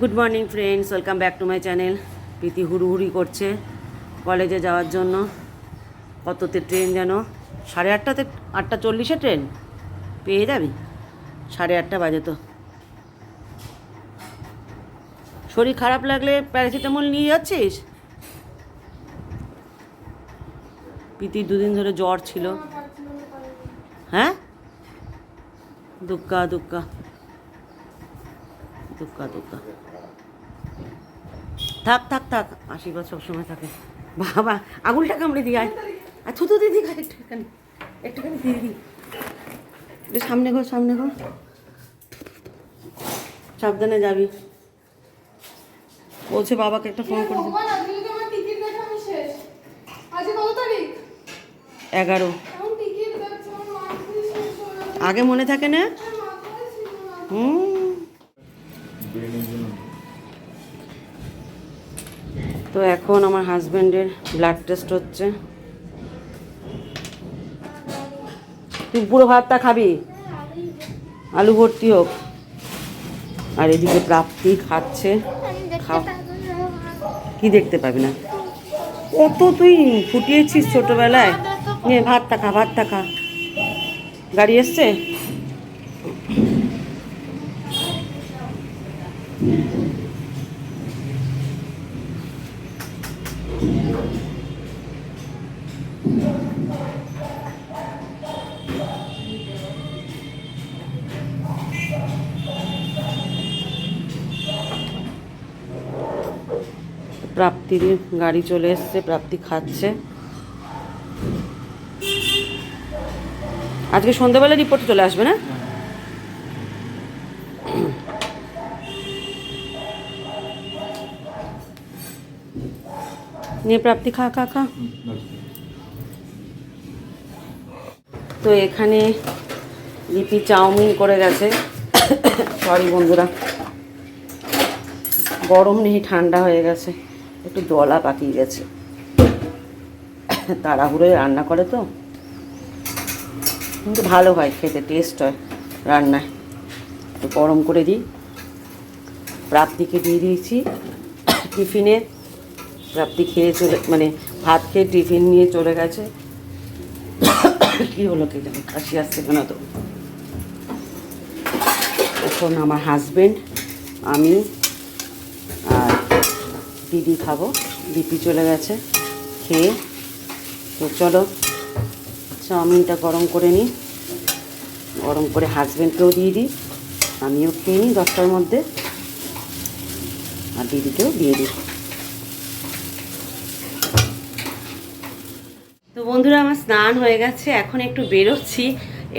Good morning friends welcome back to my channel Preeti হুড়ুহুড়ি করছে কলেজে যাওয়ার জন্য। কততে ট্রেন যেন সাড়ে আটটাতে, আটটা চল্লিশে ট্রেন পেয়ে যাবি? সাড়ে আটটা বাজে তো। শরীর খারাপ লাগলে প্যারাসিটামল নিয়ে যাচ্ছিস? প্রীতির দুদিন ধরে জ্বর ছিল। হ্যাঁ? দুক্কা দুক্কা। দুক্কা দুক্কা থাক থাক থাক। আশীর্বাদ সবসময় থাকে। বাবা, আঙুলটা কামড়ে দিয়ে আয়। আর থুতু দিদি খা একটুখানি একটুখানি দিয়ে দিই। সামনে ঘর সামনে ঘর। সাবধানে যাবি। বলছে বাবাকে একটা ফোন করে এগারো। আগে মনে থাকে না? হুম। তো এখন আমার হাজব্যান্ডের ব্লাড টেস্ট হচ্ছে। তুই পুরো ভাতটা খাবি? আলু ভর্তি হোক। আর এদিকে প্রাপ্তি খাচ্ছে। কি দেখতে পাবি না? কত তুই ফুটিয়েছিস ছোটবেলায়। নিয়ে ভাতটা খা ভাতটা খা। গাড়ি এসছে? প্রাপ্তির গাড়ি চলে এসছে, প্রাপ্তি খাচ্ছে। আজকে সন্ধ্যাবেলা রিপোর্ট চলে আসবে না? নিয়ে প্রাপ্তি খা খা খা। তো এখানে লিপি চাউমিন করে গেছে। সরি বন্ধুরা। গরম নেই, ঠান্ডা হয়ে গেছে। একটু দলা পাকিয়ে গেছে। তাড়াহুড়োয় রান্না করে তো। কিন্তু ভালো হয় খেতে টেস্ট হয় রান্নায়। একটু গরম করে দিই। প্রাপ্তিকে দিয়ে দিয়েছি টিফিনে। প্রাপ্তি খেয়ে চলে মানে ভাত খেয়ে টিফিন নিয়ে চলে গেছে। কি হলো কে জানে, কাশি আসছে কেন তো? এখন আমার হাজব্যান্ড আমি দিদি খাব দিপি চলে গেছে, খেয়ে। তো চলো, চাউমিনটা গরম করে নিই। গরম করে হাজব্যান্ডকেও দিয়ে দিই, আমিও খেয়ে নিই দশটার মধ্যে, আর দিদিকেও দিয়ে দিই। তো বন্ধুরা, আমার স্নান হয়ে গেছে, এখন একটু বেরোচ্ছি।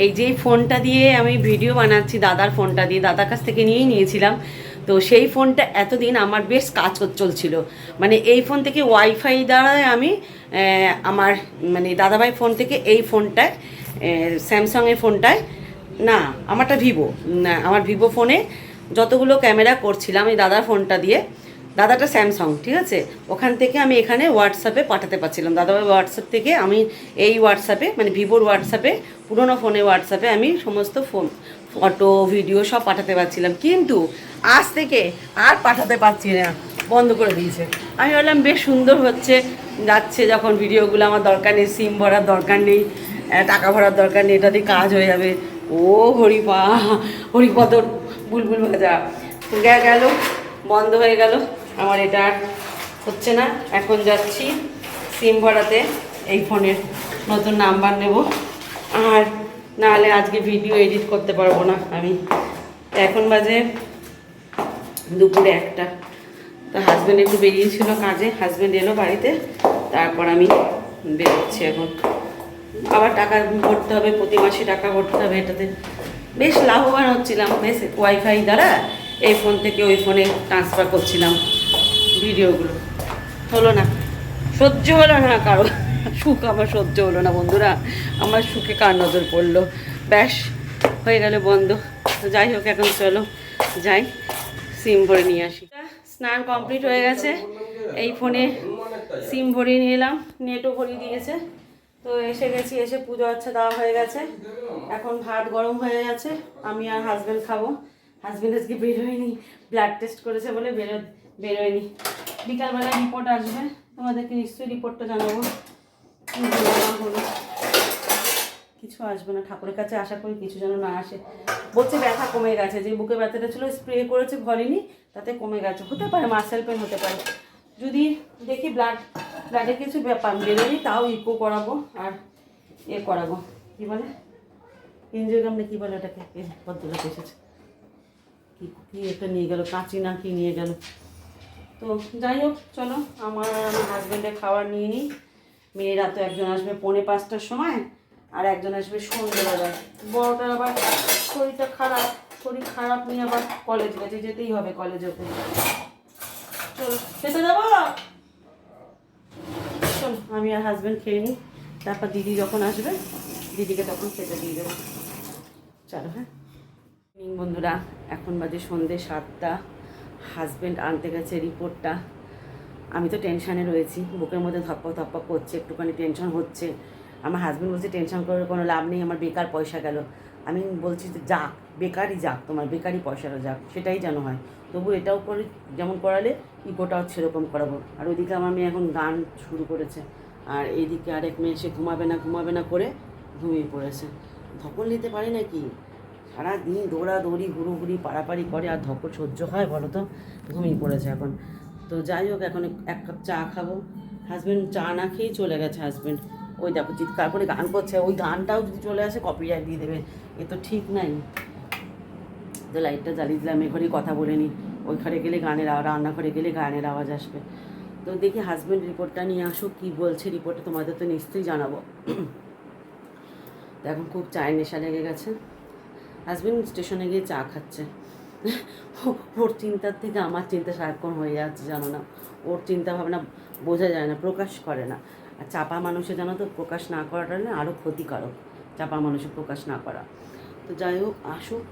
এই যে ফোনটা দিয়ে আমি ভিডিও বানাচ্ছি, দাদার ফোনটা দিয়ে, দাদার কাছ থেকে নিয়েই নিয়েছিলাম। তো সেই ফোনটা এতদিন আমার বেশ কাজ চলছিল। মানে এই ফোন থেকে ওয়াইফাই দ্বারা আমি আমার মানে দাদাভাই ফোন থেকে এই ফোনটায় স্যামসাংয়ের ফোনটায়, না, আমারটা ভিভো আমার ভিভো ফোনে যতগুলো ক্যামেরা করছিলাম এই দাদার ফোনটা দিয়ে, দাদাটা স্যামসাং, ঠিক আছে? ওখান থেকে আমি এখানে হোয়াটসঅ্যাপে পাঠাতে পারছিলাম। দাদাভাই হোয়াটসঅ্যাপ থেকে আমি এই হোয়াটসঅ্যাপে মানে ভিভোর হোয়াটসঅ্যাপে, পুরোনো ফোনে হোয়াটসঅ্যাপে আমি সমস্ত ফোন ফটো ভিডিও সব পাঠাতে পারছিলাম। কিন্তু আজ থেকে আর পাঠাতে পারছি না। বন্ধ করে দিয়েছে। আমি বললাম বেশ সুন্দর হচ্ছে। যাচ্ছে যখন ভিডিওগুলো আমার দরকার নেই। সিম ভরার দরকার নেই। টাকা ভরার দরকার নেই। এটা দিয়ে কাজ হয়ে যাবে। ও হরিপা হরিপদ বুলবুল ভাজা। গে- গেল। বন্ধ হয়ে গেল। আমার এটা আর হচ্ছে না। এখন যাচ্ছি সিম ভরাতে। এই ফোনের নতুন নাম্বার নেব। আর নাহলে আজকে ভিডিও এডিট করতে পারব না আমি। এখন বাজে দুপুরে একটা। তো হাজব্যান্ড একটু বেরিয়েছিল কাজে হাজব্যান্ড এলো বাড়িতে, তারপর আমি বেরোচ্ছি এখন। আবার টাকা ভরতে হবে, প্রতি মাসে টাকা ভরতে হবে এটাতে। বেশ লাভবান হচ্ছিলাম, বেশ ওয়াইফাই দ্বারা এই ফোন থেকে ওই ফোনে ট্রান্সফার করছিলাম ভিডিওগুলো হলো না, সহ্য হলো না কারও। সুখ আমার সহ্য হলো না, বন্ধুরা। আমার সুখে কার নজর পড়ল? ব্যাস, হয়ে গেল বন্ধ। তো যাই হোক, এখন চলো যাই, সিম ভরে নিয়ে আসি। স্নান কমপ্লিট হয়ে গেছে। এই ফোনে সিম ভরিয়ে নিয়ে এলাম, নেটও ভরিয়ে দিয়েছে। তো এসে গেছি, এসে পুজো আচ্ছা দেওয়া হয়ে গেছে। এখন ভাত গরম হয়ে গেছে, আমি আর হাজব্যান্ড খাব। হাজবেন্ড আজকে বেরোয়নি ব্লাড টেস্ট করেছে বলে বেরো, বেরোয়নি। বিকালবেলা রিপোর্ট আসবে, তোমাদেরকে নিশ্চয়ই রিপোর্টটা জানাব। কিছু আসবে না। ঠাকুরের কাছে আশা করি কিছু যেন না আসে। বলছে, ব্যথা কমে গেছে। যে বুকে ব্যথাটা ছিল স্প্রে করেছে ভরেনি তাতে কমে গেছে। হতে পারে মার্শাল পেন হতে পারে। যদি দেখি ব্লাড ব্লাডে কিছু ব্যাপার বেরোয়নি তাও ইকো করাবো আর এ করাবো। কী বলে? এনজিওগ্রাম না কী বলে ওটাকে? পদ্মটা এসেছে। কি কি একটা নিয়ে গেল, কাঁচি না কি নিয়ে গেল। তো যাই হোক, চলো, আমার আমার হাজব্যান্ডের খাবার নিয়ে নিই। মেয়েরা তো একজন আসবে পৌনে পাঁচটার সময় আর একজন আসবে সন্ধ্যেবেলায়। বড়টার আবার শরীরটা খারাপ, শরীর খারাপ নিয়ে আবার কলেজ গেছে, যেতেই হবে কলেজে ওকে চলো, খেতে যাব চলো, আমি আর হাজব্যান্ড খেয়ে নিই। তারপর দিদি যখন আসবে, দিদিকে তখন খেতে দিয়ে দেবো। চলো হ্যাঁ? বন্ধুরা, এখন বাজে সন্ধে সাতটা। হাজব্যান্ড আনতে গেছে রিপোর্টটা আমি তো টেনশানে রয়েছি। বুকের মধ্যে ধপ্পা ধপ্পা করছে, একটুখানি টেনশন হচ্ছে। আমার হাজব্যান্ড বলছে টেনশন করে কোনো লাভ নেই, আমার বেকার পয়সা গেল। আমি বলছি, যে যাক, বেকারই যাক, তোমার বেকারই পয়সাটা যাক, সেটাই যেন হয়। তবু এটাও করে, যেমন করালে ইকোটাও সেরকম করাবো। আর ওইদিকে আমার মেয়ে এখন গান শুরু করেছে। আর এইদিকে আরেক মেয়ে, সে ঘুমাবে না ঘুমাবে না করে ঘুমিয়ে পড়েছে। ধকল নিতে পারি নাকি? সারাদিন দৌড়াদৌড়ি, হুড়োহুড়ি পাড়াপাড়ি করে, আর ধকল সহ্য হয় বলো তো? ঘুমিয়ে পড়েছে এখন। তো যাই হোক, এখন এক কাপ চা খাব। হাজব্যান্ড চা না খেয়েই চলে গেছে হাজব্যান্ড ওই দেখো, চিৎকার করে গান করছে। ওই গানটাও যদি চলে আসে কপিরাইট দিয়ে দেবে। এ তো ঠিক নাই। তো লাইটটা জ্বালিয়ে দিলাম এ ঘরেই কথা বলে নিই ওই ঘরে গেলে গানের রান্নাঘরে গেলে গানের আওয়াজ আসবে। তো দেখি হাজব্যান্ড রিপোর্টটা নিয়ে আসো কী বলছে রিপোর্টটা তোমাদের তো নিশ্চয়ই জানাব। তো এখন খুব চায়ের নেশা লেগে গেছে। হাজব্যান্ড স্টেশনে গিয়ে চা খাচ্ছে। ওর চিন্তার থেকে আমার চিন্তা সারাক্ষণ হয়ে যাচ্ছে, জানো না। ওর চিন্তা ভাবনা বোঝা যায় না, প্রকাশ করে না। আর চাপা মানুষের জানো তো, প্রকাশ না করাটা না আরও ক্ষতিকারক। চাপা মানুষের প্রকাশ না করা। তো যাই হোক, আসুক,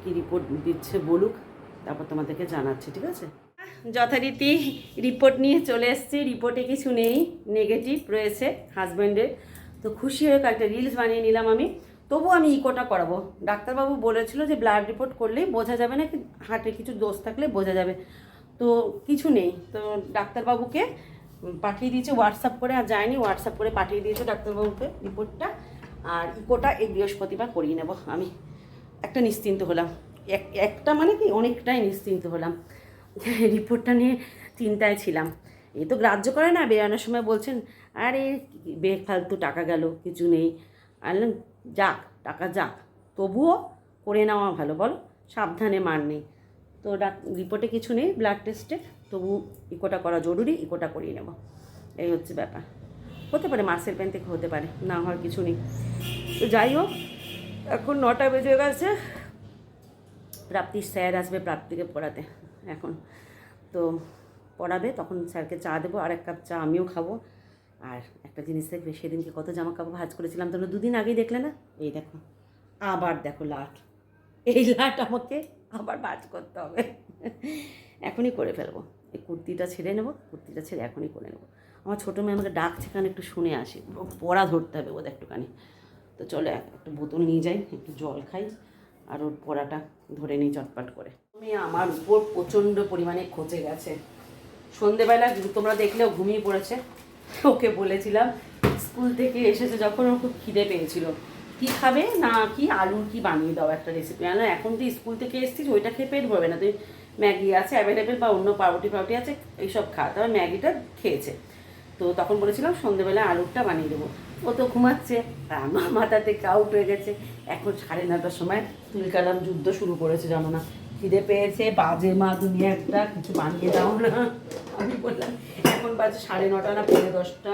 কী রিপোর্ট দিচ্ছে বলুক, তারপর তোমাদেরকে জানাচ্ছি, ঠিক আছে? যথারীতি রিপোর্ট নিয়ে চলে এসেছি। রিপোর্টে কিছু নেই নেগেটিভ রয়েছে হাজব্যান্ডের তো খুশি হয়ে কয়েকটা রিলস বানিয়ে নিলাম আমি। তবু আমি ইকোটা করাবো। ডাক্তারবাবু বলেছিল যে ব্লাড রিপোর্ট করলেই বোঝা যাবে না হার্টে কিছু দোষ থাকলে বোঝা যাবে। তো কিছু নেই। তো ডাক্তারবাবুকে পাঠিয়ে দিয়েছে হোয়াটসঅ্যাপ করে, আর যায়নি হোয়াটসঅ্যাপ করে পাঠিয়ে দিয়েছে ডাক্তারবাবুকে রিপোর্টটা আর ইকোটা এই বৃহস্পতিবার করিয়ে নেব আমি। একটা নিশ্চিন্ত হলাম। এক, একটা মানে কি? অনেকটাই নিশ্চিন্ত হলাম। রিপোর্টটা নিয়ে চিন্তায় ছিলাম। এই তো গ্রাহ্য করে না, বেরানোর সময় বলছেন, আরে বে ফালতু টাকা গেল, কিছু নেই। আনলাম যাক, টাকা যাক। তবুও করে নেওয়া ভালো, বলো? সাবধানে মার নেই। তো ডাক, রিপোর্টে কিছু নেই ব্লাড টেস্টে তবু ইকোটা করা জরুরি, ইকোটা করিয়ে নেব। এই হচ্ছে ব্যাপার। হতে পারে মাসের পেন থেকে হতে পারে, না হওয়ার কিছু নেই। তো যাই হোক, এখন নটা বেজে গেছে। প্রাপ্তির স্যার আসবে প্রাপ্তিকে পড়াতে, এখন। তো পড়াবে, তখন স্যারকে চা দেবো। আর এক কাপ চা আমিও খাব। আর একটা জিনিস দেখবে, সেদিনকে কত জামা কাপড় ভাজ করেছিলাম, তোমরা দুদিন আগেই দেখলে না? এই দেখো, আবার দেখো লাট। এই লাট আমাকে আবার ভাজ করতে হবে। এখনই করে ফেলব। এই কুর্তিটা ছেড়ে নেব, কুর্তিটা ছেড়ে এখনই করে নেব। আমার ছোটো মেয়ে আমাকে ডাকছে কারণ একটু শুনে আসি। পড়া ধরতে হবে ওদের একটুখানি। তো চলো এক- একটা বোতল নিয়ে যাই, একটু জল খাই, আর ওর পড়াটা ধরে নিই চটপট করে। মেয়ে আমার উপর প্রচণ্ড পরিমাণে খচে গেছে। সন্ধেবেলা, তোমরা দেখলেও ঘুমিয়ে পড়েছে। ওকে বলেছিলাম, স্কুল থেকে এসেছে যখন ওর খুব খিদে পেয়েছিল। কি খাবে না কি আলুর কি বানিয়ে দাও একটা রেসিপি না এখন তুই স্কুল থেকে এসেছিস, ওইটা খেয়ে পেট ভরবে না। তুই ম্যাগি আছে অ্যাভেলেবেল বা অন্য পাউরুটি পাউরুটি আছে, এইসব খা। তবে ম্যাগিটা খেয়েছে। তো তখন বলেছিলাম সন্ধেবেলা আলুরটা বানিয়ে দেবো। ও তো ঘুমাচ্ছে আর আমার মাথা থেকে আউট হয়ে গেছে। এখন সাড়ে নটার সময় তুলকালাম যুদ্ধ শুরু করেছে, জানো না। খিদে পেয়েছে, বাজে মা তুমি একটা, কিছু বানিয়ে দাও না। আমি বললাম, এখন বাজে সাড়ে নটা না পৌনে দশটা,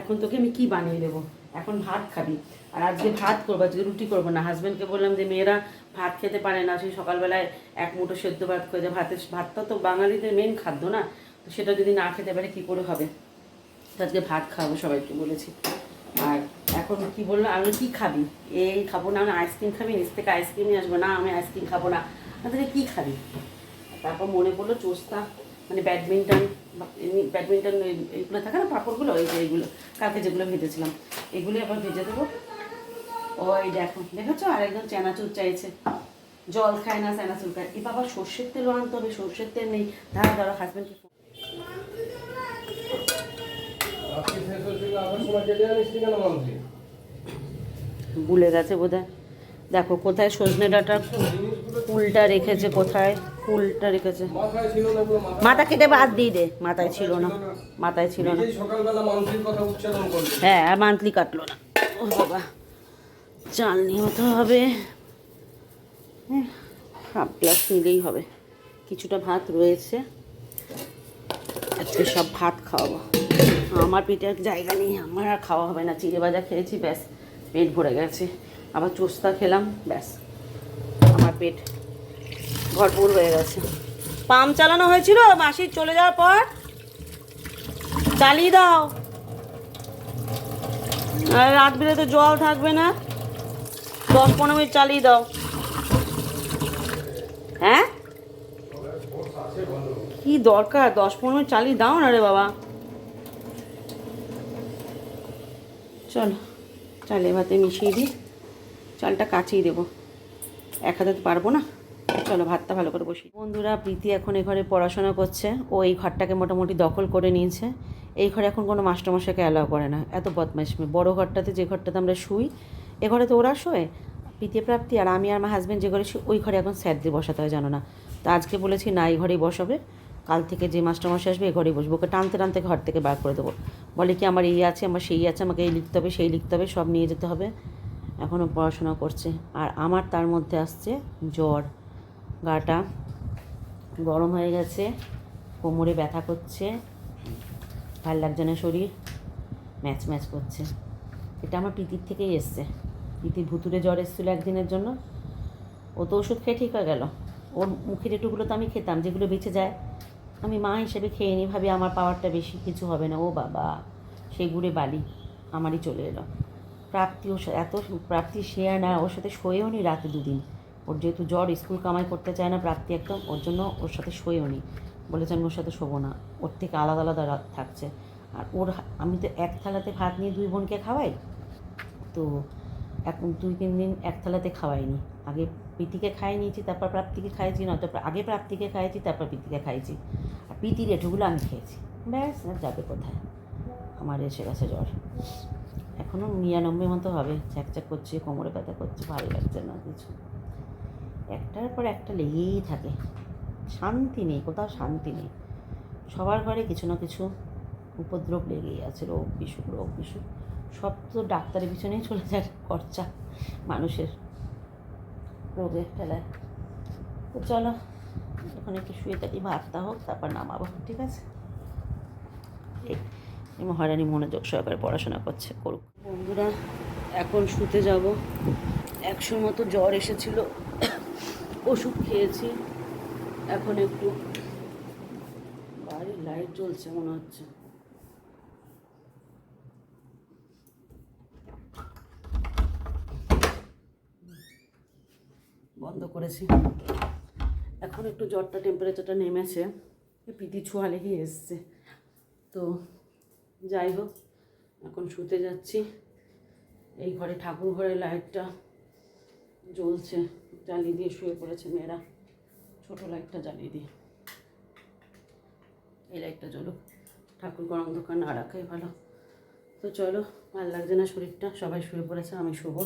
এখন তোকে আমি কি বানিয়ে দেবো? এখন ভাত খাবি। আর আজকে ভাত করব, আজকে রুটি করব না। হাজব্যান্ডকে বললাম যে, মেয়েরা ভাত খেতে পারে না সেই সকালবেলায় এক মুঠো সেদ্ধ ভাত করে ভাতের ভাতটা তো বাঙালিদের মেন খাদ্য না, তো সেটা যদি না খেতে পারে, কী করে হবে? তো আজকে ভাত খাব সবাইকে বলেছি। আর এখন কি বলল? আমি কি খাবি? এই খাব না, আমি আইসক্রিম খাবি, নিচ থেকে আইসক্রিম নিয়ে আসব। না, আমি আইসক্রিম খাব না। তাহলে কী খাবি? তারপর মনে পড়ল চোস্তা মানে ব্যাডমিন্টন ব্যাডমিন্টন এইগুলো থাকে না, পাঁপড়গুলো, ওই যে এইগুলো, কালকে যেগুলো ভেজেছিলাম এগুলো আবার ভেজে দেবো। ওই দেখো, দেখেছ? আরেকজন চানাচুর চাইছে। জল খায় না স্যানাচুল খায়। এ বাবা, সর্ষের তেলও আনতে হবে, সর্ষের তেল নেই। দাঁড়া দাঁড়া হাজব্যান্ডকে আজকে শেষ হয়েছিল, আবার সময় কেটে জানিস কেন মানছি ভুলে গেছে বোধহয়। দেখো কোথায় সজনে ডাঁটার ফুলটা রেখেছে কোথায় ফুলটা রেখেছে? মাথা। কেটে বাদ দিয়ে দে মাথায় ছিল না মাথায় ছিল না। হ্যাঁ আর মান্থলি কাটলো না। ও বাবা চাল নিয়ে হতে হবে। হ্যাঁ, হাফ গ্লাস নিলেই হবে। কিছুটা ভাত রয়েছে। আজকে সব ভাত খাওয়াবো। আমার পেটে জায়গা নেই আমার আর খাওয়া হবে না। চিড়ে ভাজা খেয়েছি ব্যাস। পেট ভরে গেছে। আবার চোস্তা খেলাম, ব্যাস। আমার পেট ভরপুর হয়ে গেছে। পাম্প চালানো হয়েছিল মাসির চলে যাওয়ার পর চালিয়ে দাও। আর রাত তো জল থাকবে না। দশ পনেরো মিনিট চালিয়ে দাও। হ্যাঁ? কি দরকার? দশ পনেরো মিনিট চালিয়ে দাও না রে বাবা। চলো। চালে ভাতে মিশিয়ে দিই। চালটা কাচিয়ে দেবো। এক হাতে তো পারব না। চলো ভাতটা ভালো করে বসি বন্ধুরা, প্রীতি এখন এ ঘরে পড়াশোনা করছে। ও এই ঘরটাকে মোটামুটি দখল করে নিয়েছে। এই ঘরে এখন কোনো মাস্টারমশাইকে অ্যালাউ করে না। এত বদমাইশ বড়ো ঘরটাতে যে ঘরটাতে আমরা শুই, এ ঘরে তো ওরা শোয়। প্রীতি প্রাপ্তি আর আমি আর আমার হাজব্যান্ড যে ঘরে শুই, ওই ঘরে এখন স্যারদের বসাতে হয়, জানো না? তো আজকে বলেছি না, এই ঘরেই বসাবে। কাল থেকে যে মাস্টারমশাই আসবে এই ঘরেই বসবো। ওকে টানতে টানতে ঘর থেকে বার করে দেবো। বলে কি, আমার এই আছে, আমার সেই আছে, আমাকে এই লিখতে হবে, সেই লিখতে হবে, সব নিয়ে যেতে হবে। এখনও পড়াশোনা করছে। আর আমার তার মধ্যে আসছে জ্বর। গাটা গরম হয়ে গেছে, কোমরে ব্যথা করছে, ভালো লাগছে না শরীর, ম্যাচ ম্যাচ করছে। এটা আমার প্রীতির থেকেই এসছে। প্রীতির ভুতুরে জ্বর এসেছিল একদিনের জন্য। ও তো ওষুধ খেয়ে ঠিক হয়ে গেল। ওর মুখের একটুগুলো তো আমি খেতাম, যেগুলো বেঁচে যায় আমি মা হিসেবে খেয়ে নিই ভাবি আমার পাওয়ারটা বেশি, কিছু হবে না। ও বাবা সে গুড়ে বালি আমারই চলে এলো। প্রাপ্তি সাথে, এত প্রাপ্তি আর না, ওর সাথে শোয়েও নি রাতে দুদিন। ওর যেহেতু জ্বর, স্কুল কামাই করতে চায় না প্রাপ্তি একদম, ওর জন্য ওর সাথে শোয়েও নি। বলেছে আমি ওর সাথে শোবো না, ওর থেকে আলাদা আলাদা থাকছে। আর ওর আমি তো এক থালাতে ভাত নিয়ে দুই বোনকে খাওয়াই। তো এখন দুই তিন দিন এক থালাতে খাওয়াইনি। আগে প্রীতিকে খাইয়ে নিয়েছি তারপর প্রাপ্তিকে খাইয়েছি, নয়তো আগে প্রাপ্তিকে খাইয়েছি, তারপর প্রীতিকে খাইয়েছি। আর প্রীতির এটুগুলো আমি খেয়েছি। ব্যাস, আর যাবে কোথায়? আমার এসে গেছে জ্বর। এখনও নিরানব্বই মতো হবে। চ্যাকচ্যাক করছে, কোমরে ব্যথা করছে, ভালো লাগছে না কিছু। একটার পর একটা লেগেই থাকে। শান্তি নেই, কোথাও শান্তি নেই। সবার ঘরে কিছু না কিছু উপদ্রব লেগেই আছে, রোগ বিসুখ রোগ বিসুখ। সব তো ডাক্তারের পিছনেই চলে যায় খরচা মানুষের রোগে ফেলায়। তো চলো, এখন একটু শুয়ে থাকি, ভাতটা হোক, তারপর নামাবো, ঠিক আছে? এই এই মহারানী মনোযোগ সহকারে পড়াশোনা করছে, করুক। বন্ধুরা, এখন শুতে যাব। একশোর মতো জ্বর এসেছিল, ওষুধ খেয়েছি। এখন একটু বাড়ির লাইট জ্বলছে মনে হচ্ছে। করেছি। এখন একটু জ্বরটা টেম্পারেচারটা নেমেছে। পিটি ছোঁয়া লেগে এসছে। তো যাই হোক, এখন শুতে যাচ্ছি। এই ঘরে ঠাকুর ঘরের লাইটটা জ্বলছে, জ্বালিয়ে দিয়ে শুয়ে পড়েছে মেয়েরা। ছোটো লাইটটা জ্বালিয়ে দিয়ে। এই লাইটটা জ্বলুক। ঠাকুর গরম দোকান না রাখাই ভালো। তো চলো, ভালো লাগছে না শরীরটা? সবাই শুয়ে পড়েছে, আমি শুভ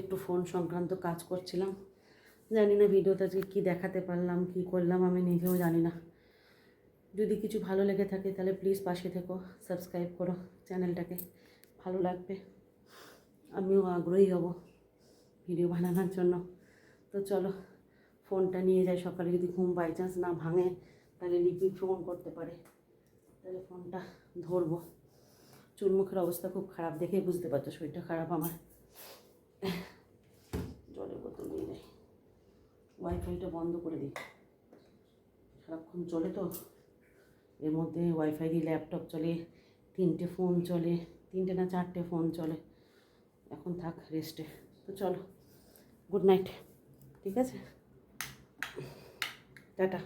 একটু ফোন সংক্রান্ত কাজ করছিলাম। জানি না ভিডিওতে আজকে কী দেখাতে পারলাম, কী করলাম, আমি নিজেও জানি না। যদি কিছু ভালো লেগে থাকে তাহলে প্লিজ পাশে থেকো সাবস্ক্রাইব করো চ্যানেলটাকে ভালো লাগবে। আমিও আগ্রহী হব ভিডিও বানানোর জন্য। তো চলো, ফোনটা নিয়ে যাই সকালে, যদি ঘুম বাই চান্স না ভাঙে, তাহলে লিপি ফোন করতে পারে। তাহলে ফোনটা ধরবো। চুলমুখের অবস্থা খুব খারাপ দেখেই বুঝতে পারছ, শরীরটা খারাপ আমার জলের বোতল নিয়ে যাই ওয়াইফাইটা বন্ধ করে দিই। সারাক্ষণ চলে তো। এর মধ্যে ওয়াইফাই দিয়ে ল্যাপটপ চলে, তিনটে ফোন চলে, তিনটে না চারটে ফোন চলে। এখন থাক রেস্টে তো চলো গুড নাইট ঠিক আছে? টাটা।